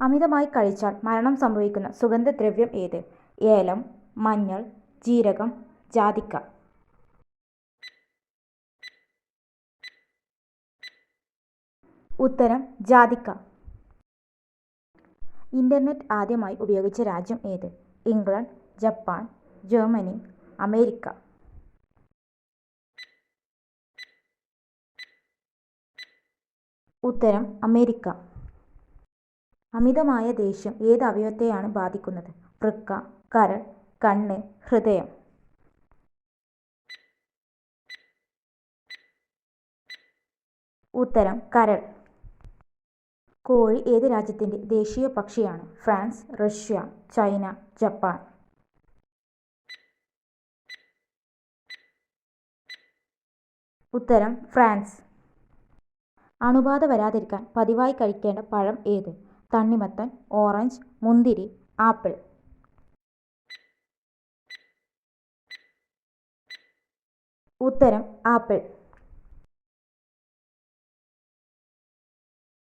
അമിതമായി കഴിച്ചാൽ മരണം സംഭവിക്കുന്ന സുഗന്ധദ്രവ്യം ഏത്? ഏലം മഞ്ഞൾ ജീരകം ജാതിക്ക. ഉത്തരം ജാതിക്ക. ഇന്റർനെറ്റ് ആദ്യമായി ഉപയോഗിച്ച രാജ്യം ഏത്? England Japan Germany America. ഉത്തരം അമേരിക്ക. അമിതമായ ദേഷ്യം ഏത് അവയവത്തെയാണ് ബാധിക്കുന്നത്? വൃക്ക കരൾ കണ്ണ് ഹൃദയം. ഉത്തരം കരൾ. കോഴി ഏത് രാജ്യത്തിന്റെ ദേശീയ പക്ഷിയാണ്? France Russia China Japan. ഉത്തരം ഫ്രാൻസ്. അണുബാധ വരാതിരിക്കാൻ പതിവായി കഴിക്കേണ്ട പഴം ഏത്? തണ്ണിമത്തൻ ഓറഞ്ച് മുന്തിരി ആപ്പിൾ. ഉത്തരം ആപ്പിൾ.